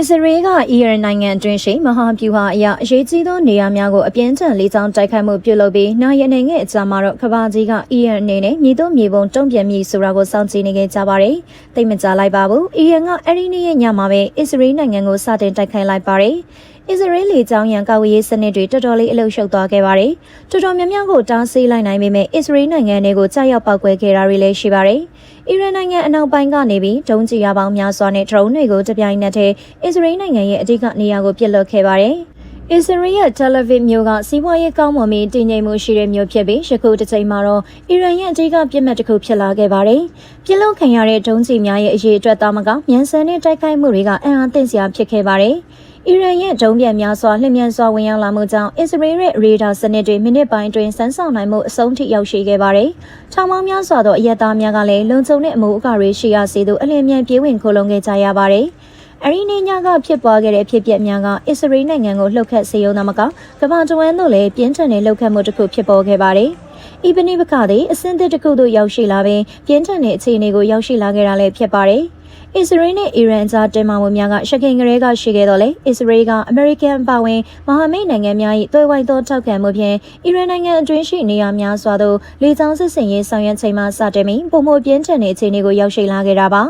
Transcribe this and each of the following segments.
အစ္စရေးကအီရန်နိုင်ငံအတွင်းရှိမဟာဗျူဟာအရအရေးကြီးသောနေရာများကိုအပြင်းထန်လေးချောင်းတိုက်ခိုက်မှုပြုလုပ်ပြီးနိုင်ရနေငယ်အကြမှာတော့ကဘာကြီးကအီရန်အနေနဲ့မြေတို့မြေပုံတုံ့ပြန်မည်ဆိုတာကိုစောင့်ကြည့်နေကြကြပါတယ်။သိမကြလိုက်ပါဘူး။အီရန်ကအဲ့ဒီနေ့ရဲ့ညမှာပဲအစ္စရေးနိုင်ငံကိုစတင်တိုက်ခိုက်လိုက်ပါတယ်။အစ္စရေးလေကြောင်းရန်ကာဝေးရေးစနစ်တွေတော်တော်လေးအလုရှုပ်သွားခဲ့ပါတယ်။တော်တော်များများကိုတားဆီးလိုက်နိုင်ပေမဲ့အစ္စရေးနိုင်ငံတွေကိုကြာရောက်ပောက်ကွဲခဲ့တာတွေလည်းရှိပါတယ်။ အီရန်နိုင်ငံအနောက်ပိုင်းကနေပြီးဒုံးကျည်ရပေါင်းများစွာနဲ့ဒရုန်းတွေကိုတပြိုင်နက်တည်းအစ္စရေးနိုင်ငံရဲ့အဓိကနေရာကိုပစ်လွှတ်ခဲ့ပါတယ်။အစ္စရေးရဲ့တယ်လီဗစ်မြို့ကစီးပွားရေးကောင်းမွန်ပြီးတည်ငြိမ်မှုရှိတဲ့မြို့ဖြစ်ပြီးယခုတစ်ချိန်မှာတော့အီရန်ရဲ့အဓိကပြစ်မှတ်တစ်ခုဖြစ်လာခဲ့ပါတယ်။ပြစ်လို့ခံရတဲ့ဒုံးကျည်များရဲ့အရေးအတွက်သားမကမြန်ဆန်တဲ့တိုက်ခိုက်မှုတွေကအံ့အားသင့်စရာဖြစ်ခဲ့ပါတယ်။ အီရန်ရဲ့ဒုံးပြန်များစွာလျင်မြန်စွာဝင်ရောက်လာမှုကြောင့်အစ္စရေးရဲ့ရေဒါစနစ်တွေမိနစ်ပိုင်းတွင်စမ်းဆောင်နိုင်မှုအဆုံးထိရောက်ရှိခဲ့ပါတယ်။ထောင်ပေါင်းများစွာသောအရက်သားများကလည်းလုံခြုံတဲ့အမှုအကာတွေရှိရစေသို့အလင်းမြန်ပြေးဝင်ခိုလုံခဲ့ကြရပါတယ်။အရီနီညာကဖြစ်ပွားခဲ့တဲ့ဖြစ်ပျက်များကအစ္စရေးနိုင်ငံကိုလှုပ်ခတ်စေရုံသာမကကမ္ဘာတဝန်းသို့လည်းပြင်းထန်တဲ့လှုပ်ခတ်မှုတစ်ခုဖြစ်ပေါ်ခဲ့ပါတယ်။ဤပနိပခသည်အစင်းသစ်တစ်ခုသို့ရောက်ရှိလာပြီးပြင်းထန်တဲ့အခြေအနေကိုရောက်ရှိလာခဲ့တာလည်းဖြစ်ပါတယ်။ အစ္စရေးနဲ့အီရန်ကြားတင်မာမှုများကရှခင်ကလေးကရှိခဲ့တော့လေအစ္စရေးကအမေရိကန်ပါဝင်မဟာမိတ်နိုင်ငံများ၏သွေးဝိုင်းသောထောက်ခံမှုဖြင့်အီရန်နိုင်ငံအတွင်းရှိနေရာများစွာသို့လေကြောင်းစစ်စင်ရေးဆောင်ရွက်ချိန်မှစတင်ပြီးပုံမှုပြင်းထန်တဲ့အခြေအနေကိုရောက်ရှိလာခဲ့တာပါ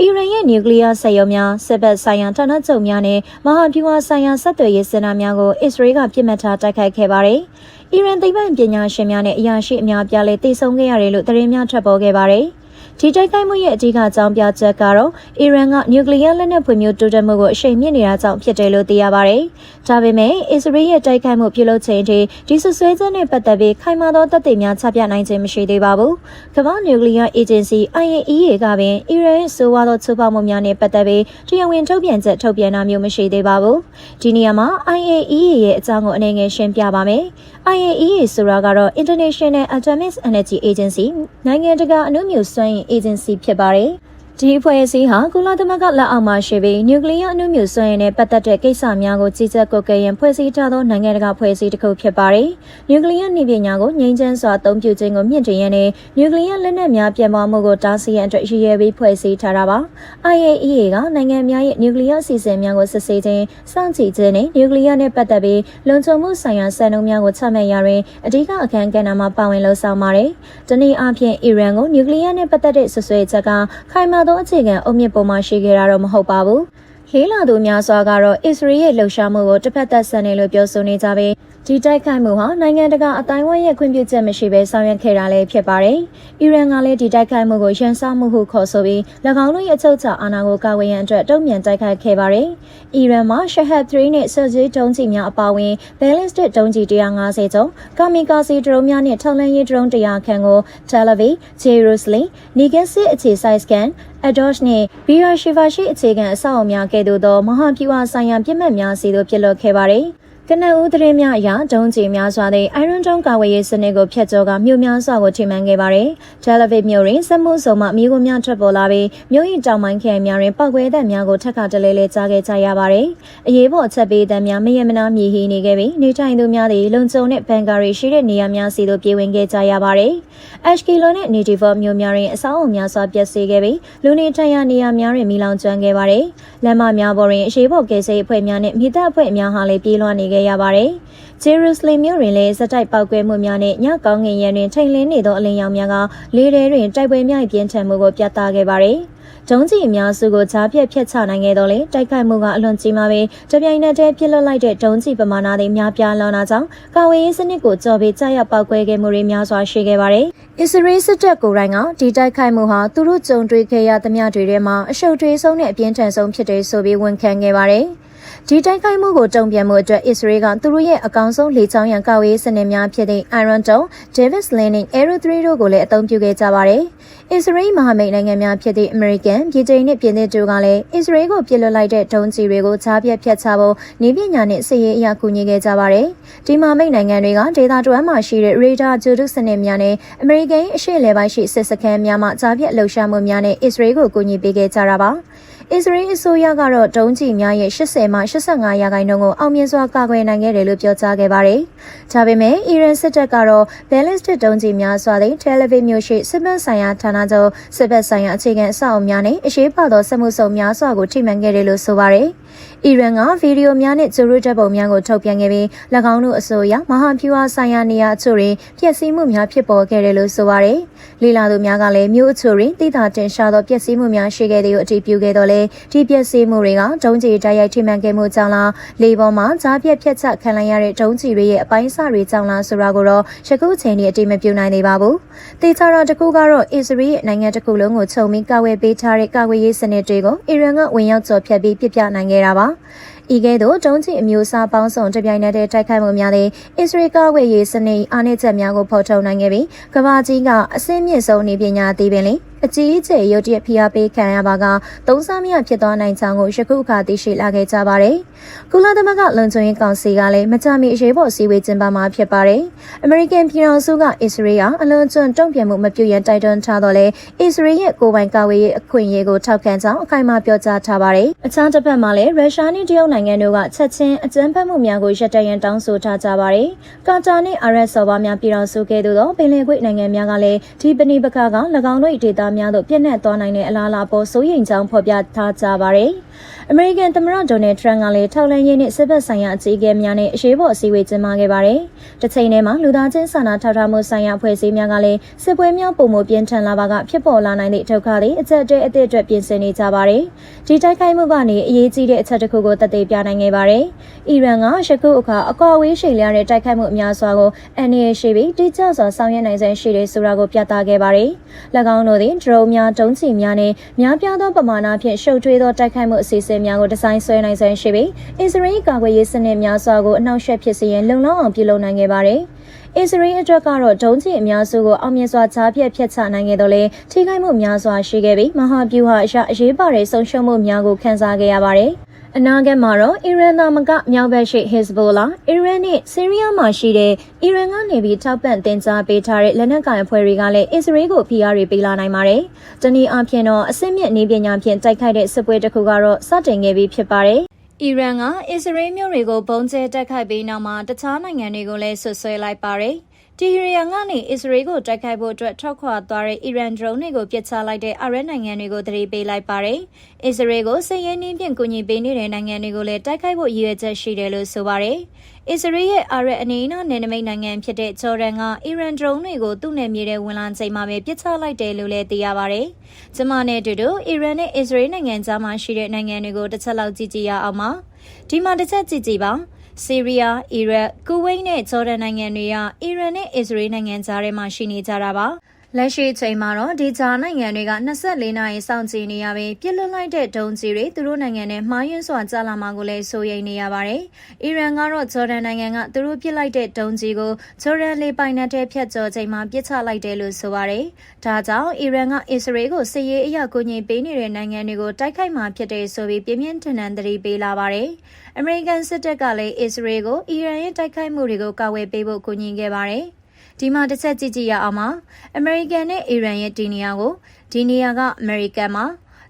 အီရန်ရဲ့နျူကလ িয়ার စက်ရုံများစစ်ဘက်ဆိုင်ရာဌာနချုပ်များနဲ့မဟာဗျူဟာဆိုင်ရာဆက်သွယ်ရေးစင်တာများကိုအစ္စရေးကပြစ်မှတ်ထားတိုက်ခိုက်ခဲ့ပါတယ်။အီရန်သိပ္ပံပညာရှင်များနဲ့အရာရှိအများပြားလည်းတည်ဆုံခဲ့ရတယ်လို့သတင်းများထွက်ပေါ်ခဲ့ပါတယ်။ ဒီတိုက်ခိုက်မှုရဲ့အဓိကအကြောင်းပြချက်ကတော့အီရန်ကနျူကလ িয়ার လက်နက်ဖွံ့ဖြိုးတိုးတက်မှုကိုအရှိန်မြင့်နေတာကြောင့်ဖြစ်တယ်လို့သိရပါတယ်။ဒါပေမဲ့အစ္စရေးရဲ့တိုက်ခိုက်မှုပြုလုပ်ချိန်ထိဒီဆွဆွဲချက်နဲ့ပတ်သက်ပြီးခိုင်မာသောသက်သေများချပြနိုင်ခြင်းမရှိသေးပါဘူး။ကမ္ဘာနျူကလ িয়ারအေဂျင်စီ IAEA ကပင်အီရန်ရဲ့ဆိုးဝါးသောချိုးဖောက်မှုများနဲ့ပတ်သက်ပြီးတရားဝင်ထုတ်ပြန်ချက်ထုတ်ပြန်တာမျိုးမရှိသေးပါဘူး။ဒီနေရာမှာ IAEA ရဲ့အကြောင်းကိုအနေငယ်ရှင်းပြပါမယ်။ IAEA ဆိုတာကတော့ International Atomic Energy Agency နိုင်ငံတကာအနုမြူစွမ်းအင် agency ဖြစ်ပါတယ်။ ဒီအဖွဲ့အစည်းဟာကုလသမဂ္ဂလက်အောက်မှာရှိပြီးနျူကလ িয়ার အနုမြူစွမ်းအင်နဲ့ပတ်သက်တဲ့ကိစ္စများကိုကြီးကြပ်ကွပ်ကဲရန်ဖွဲ့စည်းထားသောနိုင်ငံတကာဖွဲ့စည်းတစ်ခုဖြစ်ပါတယ်။နျူကလ িয়ার နည်းပညာကိုငြိမ်းချမ်းစွာအသုံးပြုခြင်းကိုမြင့်တင်ရန်နဲ့နျူကလ িয়ার လက်နက်များပြန့်ပွားမှုကိုတားဆီးရန်အတွက်ရည်ရွယ်ပြီးဖွဲ့စည်းထားတာပါ။ IAEA ကနိုင်ငံများရဲ့နျူကလ িয়ার အစီအစဉ်များကိုစစ်ဆေးခြင်း၊စောင့်ကြည့်ခြင်းနဲ့နျူကလ িয়ার နဲ့ပတ်သက်ပြီးလုံခြုံမှုဆိုင်ရာစံနှုန်းများကိုချမှတ်ရတွင်အဓိကအခမ်းကဏ္ဍမှာပါဝင်လှုပ်ဆောင်ပါတယ်။ဒီနေ့အပြင်အီရန်ကိုနျူကလ িয়ার နဲ့ပတ်သက်တဲ့ဆွဆွဲချက်ကခိုင်မာ သောအခြေခံအုတ်မြစ်ပေါ်မှာရှိခဲ့တာတော့မဟုတ်ပါဘူး။လေးလာသူများစွာကတော့အစ္စရေးရဲ့လှုပ်ရှားမှုကိုတစ်ဖက်သက်ဆန်နေလို့ပြောဆိုနေကြပြီး ဒီတိုက်ခိုက်မှုဟာနိုင်ငံတကာအတိုင်းအဝိုင်းရဲ့ခွင့်ပြုချက်မရှိဘဲဆောင်ရွက်ခဲ့တာလည်းဖြစ်ပါတယ်။အီရန်ကလည်းဒီတိုက်ခိုက်မှုကိုရန်စောမှုဟုခေါ်ဆိုပြီး၎င်းတို့ရဲ့အချုပ်ချာအာဏာကိုကာကွယ်ရန်အတွက်တုံ့ပြန်တိုက်ခိုက်ခဲ့ပါတယ်။အီရန်မှာ Shahab 3နဲ့ဆယ်ဂျီဒုံးကျည်များအပါအဝင် ballistic ဒုံးကျည်150ကျော်၊ကာမီကာစီဒရုန်းများနဲ့ထောက်လှမ်းရေးဒရုန်း100ခန့်ကို Tel Aviv, Jerusalem, Negev အခြေစိုက်စကန်အဒေါ့ရှ်နဲ့ဘီယာရှိဖာရှိအခြေခံအဆောက်အအုံများကဲ့သို့သောမဟာပြူဟာဆိုင်ရာပြစ်မှတ်များစီသို့ပြစ်လွတ်ခဲ့ပါတယ်။ ကနအူးသတင်းများအရဒုံးကျည်များစွာသည့် Iron Dome ကာဝေးရေးစနစ်ကိုဖျက်ကျော်ကမြို့များစွာကိုထိမှန်ခဲ့ပါတယ်။ Tel Aviv မြို့တွင်စက်မှုစုံမှမြေကိုများထွက်ပေါ်လာပြီးမြို့၏တောင်ပိုင်းခရိုင်များတွင်ပောက်ကွဲတဲ့များကိုထပ်ခါတလဲလဲကြားခဲ့ကြရပါတယ်။အရေးပေါ်ချက်ပေးတဲ့များမယမနာမြေဟီနေခဲ့ပြီးနေထိုင်သူများသည်လုံခြုံတဲ့ဘန်ကာရီရှိတဲ့နေရာများစီသို့ပြေးဝင်ခဲ့ကြရပါတယ်။ Ashkelon နဲ့ Native မြို့များတွင်အဆောက်အအုံများစွာပျက်စီးခဲ့ပြီးလူနေထိုင်ရာနေရာများတွင်မိလောင်ကျွမ်းခဲ့ပါတယ်။လမ်းမများပေါ်တွင်အရှိပေါ်ကယ်ဆယ်အဖွဲ့များနှင့်မိသားအဖွဲ့များဟာလည်းပြေးလွှားနေခဲ့ရပါတယ်။ဂျေရုဆလင်မြို့တွင်လည်းစတိုက်ပောက်ကွဲမှုများနဲ့ညကောင်းငင်ရံတွင်ထိန်လင်းနေသောအလင်းရောင်များကလေထဲတွင်တိုက်ပွဲများပြင်းထန်မှုကိုပြသခဲ့ပါတယ်။ဒုံးကျည်အများစုကိုကြားပြက်ဖျက်ချနိုင်ခဲ့တော့လေတိုက်ခိုက်မှုကအလွန်ကြီးမားပြီးတပြိုင်နက်တည်းပြစ်လွတ်လိုက်တဲ့ဒုံးကျည်ပမာဏတွေများပြားလွန်လာကြောင်းကာဝေးရေးစနစ်ကိုကြော်ပြီးကြားရောက်ပောက်ကွဲခဲ့မှုတွေများစွာရှိခဲ့ပါတယ်။အစ္စရေးစစ်တပ်ကိုယ်တိုင်ကဒီတိုက်ခိုက်မှုဟာသူတို့ကြုံတွေ့ခဲ့ရသမျှတွေထဲမှာအရှုပ်ထွေးဆုံးနဲ့အပြင်းထန်ဆုံးဖြစ်တယ်ဆိုပြီးဝန်ခံခဲ့ပါတယ်။ ဒီတိုက်ခိုက်မှုကိုတုံ့ပြန်မှုအတွက်အစ္စရေးကသူတို့ရဲ့အကောင်ဆုံးလေကြောင်းရန်ကာဝေးစနစ်များဖြစ်တဲ့ Iron Dome, Davis Landing, Aero 3တို့ကိုလည်းအသုံးပြုခဲ့ကြပါတယ်။အစ္စရေးမဟာမိတ်နိုင်ငံများဖြစ်တဲ့ American, ပြည်တိန်နဲ့ပြင်သစ်တို့ကလည်းအစ္စရေးကိုပြစ်လွတ်လိုက်တဲ့ဒုံးကျည်တွေကိုချားပြတ်ဖျက်ချဖို့နေပညာနဲ့စစ်ရေးအရာကူညီခဲ့ကြပါတယ်။ဒီမဟာမိတ်နိုင်ငံတွေကဒေသတွင်းမှာရှိတဲ့ radar ဂျိုဒုစနစ်များနဲ့ American အရှေ့လယ်ပိုင်းရှိစစ်စခန်းများမှချားပြတ်လှုပ်ရှားမှုများနဲ့အစ္စရေးကိုကူညီပေးခဲ့ကြတာပါ။ အစ္စရေးအစိုးရကတော့ဒုံးကျည်များရဲ့80မှ85ရာခိုင်နှုန်းကိုအောင်မြင်စွာကာကွယ်နိုင်ခဲ့တယ်လို့ပြောကြားခဲ့ပါတယ်။ဒါပေမဲ့အီရန်စစ်တပ်ကတော့ ballistic ဒုံးကျည်များစွာသည့် Tel Aviv မြို့ရှိစစ်ဘက်ဆိုင်ရာဌာနချုပ်စစ်ဘက်ဆိုင်ရာအခြေခံအဆောက်အအုံများနဲ့အရှိပါသောစစ်မှုစုံများစွာကိုထိမှန်ခဲ့တယ်လို့ဆိုပါတယ်။ အီရန်ကဗီဒီယိုများနဲ့ဂျိုရူတပ်ပုံများကိုထုတ်ပြန်ခဲ့ပြီး၎င်းတို့အဆိုအရမဟာဖြူဟာဆိုင်ရာနေရာအချို့တွင်ပျက်စီးမှုများဖြစ်ပေါ်ခဲ့တယ်လို့ဆိုပါတယ်။လီလာသူများကလည်းမြို့အချို့တွင်တိတာတင်ရှာသောပျက်စီးမှုများရှိခဲ့သည်ကိုအတည်ပြုခဲ့တော့လေဒီပျက်စီးမှုတွေကဒုံးကျည်တိုက်ရိုက်ထိမှန်ခဲ့မှုကြောင့်လားလေပေါ်မှာကြားပြက်ဖြတ်ချခံလိုက်ရတဲ့ဒုံးကျည်တွေရဲ့အပိုင်းအစတွေကြောင့်လားဆိုတာကိုတော့ယခုချိန်ထိအတည်မပြုနိုင်သေးပါဘူး။တေချာတော့တကူကတော့အစ္စရေးရဲ့နိုင်ငံတစ်ခုလုံးကိုခြုံပြီးကာဝယ်ပေးထားတဲ့ကာကွယ်ရေးစနစ်တွေကိုအီရန်ကဝင်ရောက်ကြော်ဖြတ်ပြီးပြစ်ပြနိုင်ခဲ့တာပါ။ဤကဲ့သို့တုံးချီအမျိုးအစားပေါင်းစုံတပြိုင်နက်တည်းတိုက်ခိုက်မှုများသည့်အစ္စရေးကဝေရေးစနစ်အားနည်းချက်များကိုဖော်ထုတ်နိုင်ခဲ့ပြီးကမ္ဘာကြီးကအစင်းမြင့်ဆုံးနေပညာသည်ပင်လေ အကြီးအကျယ်ရုတ်တရက်ဖိအားပေးခံရပါကသုံးစားမရဖြစ်သွားနိုင်ကြောင်းကိုယခုအခါသိရှိလာခဲ့ကြပါတယ်။ကုလသမဂ္ဂလုံခြုံရေးကောင်စီကလည်းမကြမီအရေးပေါ်စည်းဝေးကျင်းပမှာဖြစ်ပါတယ်။အမေရိကန်ပြည်ထောင်စုကအစ္စရေးကအလွန်ကျွံတုံ့ပြန်မှုမပြုရန်တိုက်တွန်းထားတော့လေအစ္စရေးရဲ့ကိုယ်ပိုင်ကာဝေးရေးအခွင့်အရေးကိုထောက်ခံကြောင်းအခိုင်အမာပြောကြားထားပါတယ်။အခြားတစ်ဖက်မှာလည်းရုရှားနဲ့တရုတ်နိုင်ငံတို့ကချက်ချင်းအကြမ်းဖက်မှုများကိုရပ်တန့်ရန်တောင်းဆိုထားကြပါတယ်။ကာတာနဲ့အာရပ်စော်ဘာများပြည်ထောင်စုကဲ့သို့သောပင်လယ်ကွေ့နိုင်ငံများကလည်းဒီပဏိပခါက၎င်းတို့၏ဒေသများသို့ပြန့်နှံ့သွားနိုင်တဲ့အလားအလာပေါ်စိုးရိမ်ကြောင်းဖော်ပြထားကြပါတယ်။အမေရိကန်သမ္မတဒေါ်နယ်ထရန့်ကလည်းထောက်လှမ်းရေးနဲ့စစ်ဘက်ဆိုင်ရာအကြီးအကဲများနဲ့အရေးပေါ်အစည်းအဝေးကျင်းပခဲ့ပါတယ်။တစ်ချိန်တည်းမှာလူသားချင်းစာနာထောက်ထားမှုဆိုင်ရာအဖွဲ့အစည်းများကလည်းစစ်ပွဲများပုံမပြင်းထန်လာပါကဖြစ်ပေါ်လာနိုင်တဲ့ဒုက္ခတွေအကျက်တဲအသစ်အတွက်ပြင်ဆင်နေကြပါတယ်။ဒီတိုက်ခိုက်မှုကနေအရေးကြီးတဲ့အချက်တစ်ခုကိုသက်သေပြနိုင်ခဲ့ပါတယ်။အီရန်ကယခုအခါအကွာဝေးရှိလျားတဲ့တိုက်ခိုက်မှုအများစွာကိုအန်နီရရှိပြီးတိကျစွာဆောင်ရွက်နိုင်စေရှိတယ်ဆိုတာကိုပြသခဲ့ပါတယ်။၎င်းတို့သည်ဒရုန်းများတုံးချီများနဲ့များပြားသောပမာဏဖြင့်ရှုပ်ထွေးသောတိုက်ခိုက်မှုအစီအစဉ်များကိုဒီဇိုင်းဆွဲနိုင်စွမ်းရှိပြီးအစ္စရေးကာကွယ်ရေးစနစ်များစွာကိုအနှောက်အယှက်ဖြစ်စေရန်လုံလောက်အောင်ပြုလုပ်နိုင်ခဲ့ပါတယ်။အစ္စရေးအတွက်ကတော့ဒုံးကျည်အများစုကိုအောင်မြင်စွာချားပြက်ဖျက်ချနိုင်ခဲ့တော့လေထိခိုက်မှုများစွာရှိခဲ့ပြီးမဟာဗျူဟာအရာအရေးပါတဲ့ဆုံးရှုံးမှုများကိုခံစားခဲ့ရပါတယ်။ အနာဂတ်မှာတော့အီရန်သားမကမြောက်ဘက်ရှိ Hezbollah အီရန်နဲ့ဆီးရီးယားမှာရှိတဲ့အီရန်ကနေပြီးထောက်ပံ့တင်ကြားပေးထားတဲ့လက်နက်ကိုင်အဖွဲ့တွေကလည်းအစ္စရေးကိုဖိအားတွေပေးလာနိုင်ပါတယ်။တနည်းအားဖြင့်တော့အစစ်မြစ်နေပညာဖြင့်တိုက်ခိုက်တဲ့စစ်ပွဲတစ်ခုကတော့စတင်ခဲ့ပြီးဖြစ်ပါတယ်။အီရန်ကအစ္စရေးမျိုးတွေကိုပုံကျဲတက်ခိုက်ပြီးနောက်မှာတခြားနိုင်ငံတွေကိုလည်းဆွဆွဲလိုက်ပါတယ်။ တီဟီရီယန်ကနေအစ္စရေးကိုတိုက်ခိုက်ဖို့အတွက်ထောက်ခွာသွားတဲ့အီရန်ဒရုန်းတွေကိုပစ်ချလိုက်တဲ့အာရပ်နိုင်ငံတွေကိုသတိပေးလိုက်ပါတယ်။အစ္စရေးကိုစစ်ရေးနည်းဖြင့်ကူညီပေးနေတဲ့နိုင်ငံတွေကိုလည်းတိုက်ခိုက်ဖို့ရည်ရွယ်ချက်ရှိတယ်လို့ဆိုပါတယ်။အစ္စရေးရဲ့အာရပ်အနေနဲ့နယ်နိမိတ်နိုင်ငံဖြစ်တဲ့ဂျော်ဒန်ကအီရန်ဒရုန်းတွေကိုသူ့နယ်မြေထဲဝင်လာချိန်မှာပဲပစ်ချလိုက်တယ်လို့လည်းသိရပါတယ်။ကျမနဲ့အတူတူအီရန်နဲ့အစ္စရေးနိုင်ငံကြားမှာရှိတဲ့နိုင်ငံတွေကိုတစ်ချက်လောက်ကြည့်ကြည့်ရအောင်ပါ။ဒီမှာတစ်ချက်ကြည့်ကြည့်ပါ။ ဆီးရီးယား၊အီရတ်၊ကူဝိတ်နဲ့ဂျော်ဒန်နိုင်ငံတွေက အီရန်နဲ့အစ္စရေးနိုင်ငံကြားထဲမှာရှိနေကြတာပါ။ လက်ရှိချိန်မှာတော့ဒီဂျာနိုင်ငံတွေက24နာရီစောင့်ကြည့်နေရပြီးပြစ်လွတ်လိုက်တဲ့ဒုံကြီးတွေသူတို့နိုင်ငံနဲ့မှားယွင်းစွာကြာလာမှာကိုလည်းစိုးရိမ်နေရပါတယ်။အီရန်ကတော့ဂျော်ဒန်နိုင်ငံကသူတို့ပြစ်လိုက်တဲ့ဒုံကြီးကိုဂျော်ဒန်လေပိုင်နက်ထဲဖြတ်ကျော်ချိန်မှာပြစ်ချလိုက်တယ်လို့ဆိုပါတယ်။ဒါကြောင့်အီရန်ကအစ္စရေးကိုစစ်ရေးအရကူညီပေးနေတဲ့နိုင်ငံတွေကိုတိုက်ခိုက်မှာဖြစ်တယ်ဆိုပြီးပြင်းပြင်းထန်ထန်သတိပေးလာပါတယ်။အမေရိကန်စစ်တပ်ကလည်းအစ္စရေးကိုအီရန်ရဲ့တိုက်ခိုက်မှုတွေကိုကာဝယ်ပေးဖို့ကူညီခဲ့ပါတယ်။ ဒီမှာတစ်ချက်ကြည့်ကြည့်ရအောင်ပါ။အမေရိကန်နဲ့အီရန်ရဲ့ဒီနေရာကိုဒီနေရာကအမေရိကန်မှာ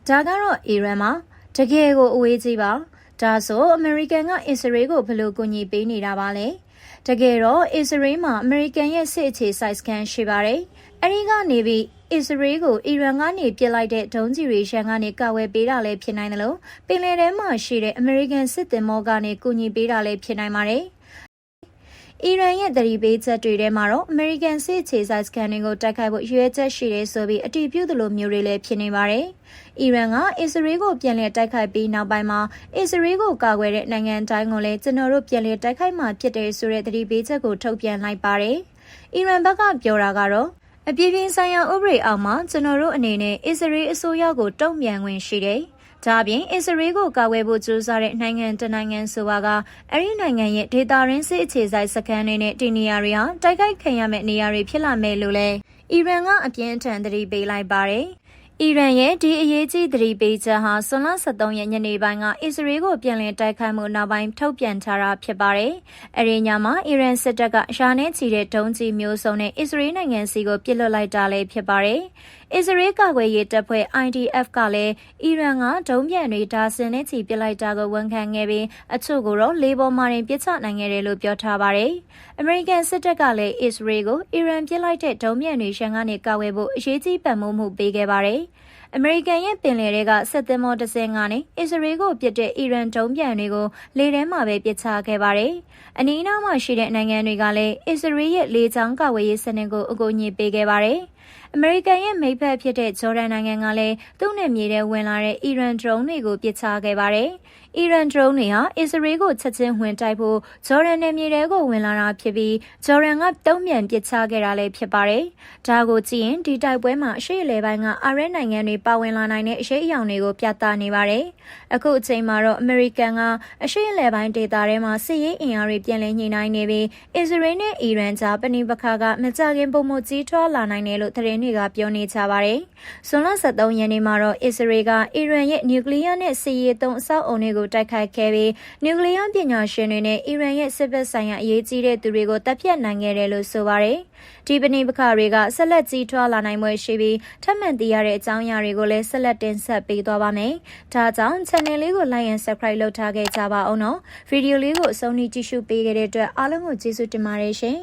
ဒါကတော့အီရန်မှာတကယ်ကိုအဝေးကြီးပါ။ဒါဆိုအမေရိကန်ကအစ္စရေးကိုဘယ်လိုကူညီပေးနေတာပါလဲ။တကယ်တော့အစ္စရေးမှာအမေရိကန်ရဲ့စစ်အခြေစိုက်စခန်းရှိပါတယ်။အဲဒီကနေပြီးအစ္စရေးကိုအီရန်ကနေပစ်လိုက်တဲ့ဒုံးကျည်တွေရန်ကနေကာဝယ်ပေးတာလည်းဖြစ်နိုင်တယ်လို့ပင်လယ်ထဲမှာရှိတဲ့အမေရိကန်စစ်သင်္ဘောကနေကူညီပေးတာလည်းဖြစ်နိုင်ပါတယ်။ အီရန်ရဲ့တတိပေးချက်တွေထဲမှာတော့အမေရိကန်စစ်ခြေစိုက်စခန်းတွေကိုတိုက်ခိုက်ဖို့ရွေးချက်ရှိတယ်ဆိုပြီးအတည်ပြုသလိုမျိုးတွေလည်းဖြစ်နေပါတယ်။အီရန်ကအစ္စရေးကိုပြန်လည်တိုက်ခိုက်ပြီးနောက်ပိုင်းမှာအစ္စရေးကိုကာကွယ်တဲ့နိုင်ငံတိုင်းကိုလည်းကျွန်တော်တို့ပြန်လည်တိုက်ခိုက်မှဖြစ်တယ်ဆိုတဲ့တတိပေးချက်ကိုထုတ်ပြန်လိုက်ပါတယ်။အီရန်ဘက်ကပြောတာကတော့အပြည်ပြည်ဆိုင်ရာဥပဒေအောက်မှာကျွန်တော်တို့အနေနဲ့အစ္စရေးအစိုးရကိုတုံ့ပြန်ဝင်ရှိတယ်။ ဒါအပြင်အစ္စရေးကိုကာကွယ်ဖို့ကြိုးစားတဲ့နိုင်ငံတနိုင်ငံဆိုတာကအဲ့ဒီနိုင်ငံရဲ့ဒေတာရင်းစစ်အခြေစိုက်စခန်းတွေနဲ့ဒီနေရာတွေဟာတိုက်ခိုက်ခံရမယ့်နေရာတွေဖြစ်လာမယ်လို့လဲအီရန်ကအပြင်းထန်သတိပေးလိုက်ပါတယ်။အီရန်ရဲ့ဒီအရေးကြီးသတိပေးချက်ဟာဇွန်လ23ရက်ညနေပိုင်းကအစ္စရေးကိုပြန်လည်တိုက်ခိုက်မှုနောက်ပိုင်းထုတ်ပြန်ထားတာဖြစ်ပါတယ်။အဲဒီညမှာအီရန်စစ်တပ်ကရှားနေချီတဲ့ဒုံးကျည်မျိုးစုံနဲ့အစ္စရေးနိုင်ငံစီကိုပစ်လွတ်လိုက်တာလည်းဖြစ်ပါတယ်။ အစ္စရေးကာကွယ်ရေးတပ်ဖွဲ့ IDF ကလည်းအီရန်ကဒုံးပြန်တွေဒါဇင်နဲ့ချီပစ်လိုက်တာကိုဝန်ခံခဲ့ပြီးအချို့ကိုတော့လေပေါ်မှာတင်ပစ်ချနိုင်ခဲ့တယ်လို့ပြောထားပါတယ်။အမေရိကန်စစ်တပ်ကလည်းအစ္စရေးကိုအီရန်ပစ်လိုက်တဲ့ဒုံးပြန်တွေရှန်ကနေကာကွယ်ဖို့အရေးကြီးပံ့ပိုးမှုပေးခဲ့ပါတယ်။ အမေရိကန်ရဲ့ပင်လယ်တွေကစစ်သင်္ဘောတစ်စင်းကနေအစ္စရေးကိုပစ်တဲ့အီရန်ဒုံးပြန်တွေကိုလေထဲမှာပဲပစ်ချခဲ့ပါတယ်။အနီးအနားမှာရှိတဲ့နိုင်ငံတွေကလည်းအစ္စရေးရဲ့လေကြောင်းကာဝေးရေးစနစ်ကိုအကူအညီပေးခဲ့ပါတယ်။အမေရိကန်ရဲ့မိတ်ဖက်ဖြစ်တဲ့ဂျော်ဒန်နိုင်ငံကလည်းသူ့နယ်မြေထဲဝင်လာတဲ့အီရန်ဒရုန်းတွေကိုပစ်ချခဲ့ပါတယ်။ အီရန်ဒရုန်းတွေဟာအစ္စရေးကိုချက်ချင်းဝင်တိုက်ဖို့ဂျော်ဒန်နယ်မြေထဲကိုဝင်လာတာဖြစ်ပြီးဂျော်ဒန်ကတုံ့ပြန်ပစ်ချခဲ့တာလည်းဖြစ်ပါတယ်။ဒါကိုကြည့်ရင်ဒီတိုက်ပွဲမှာအရှေ့အလယ်ပိုင်းကအာရပ်နိုင်ငံတွေပါဝင်လာနိုင်တဲ့အရေးအယောင်တွေကိုပြသနေပါတယ်။အခုအချိန်မှာတော့အမေရိကန်ကအရှေ့အလယ်ပိုင်းဒေသထဲမှာစစ်ရေးအင်အားတွေပြန်လည်ညှိနှိုင်းနေပြီးအစ္စရေးနဲ့အီရန်ကြားပဏိပခါကမကြခင်ပုံမှုကြီးထွားလာနိုင်တယ်လို့သတင်းတွေကပြောနေကြပါတယ်။ဇွန်လ23ရက်နေ့မှာတော့အစ္စရေးကအီရန်ရဲ့နျူကလ িয়ার နဲ့စစ်ရေးသုံးအဆောက်အုံတွေကိုတိုက်ခိုက်ခဲ့ပြီးနျူကလ িয়ার ပညာရှင်တွေနဲ့အီရန်ရဲ့စစ်ဘက်ဆိုင်ရာအရေးကြီးတဲ့သူတွေကိုတပ်ဖြတ်နိုင်ခဲ့တယ်လို့ဆိုပါတယ်။ဒီပဏိပခါတွေကဆက်လက်ကြီးထွားလာနိုင်ွယ်ရှိပြီးထပ်မံသိရတဲ့အကြောင်းအရာတွေကိုလည်းဆက်လက်တင်ဆက်ပေးသွားပါမယ်။ဒါကြောင့် channel လေးကို like and subscribe လုပ်ထားခဲ့ကြပါအောင်နော်။ဗီဒီယိုလေးကိုအဆုံးထိကြည့်ရှုပေးခဲ့တဲ့အတွက်အားလုံးကိုကျေးဇူးတင်ပါတယ်ရှင်။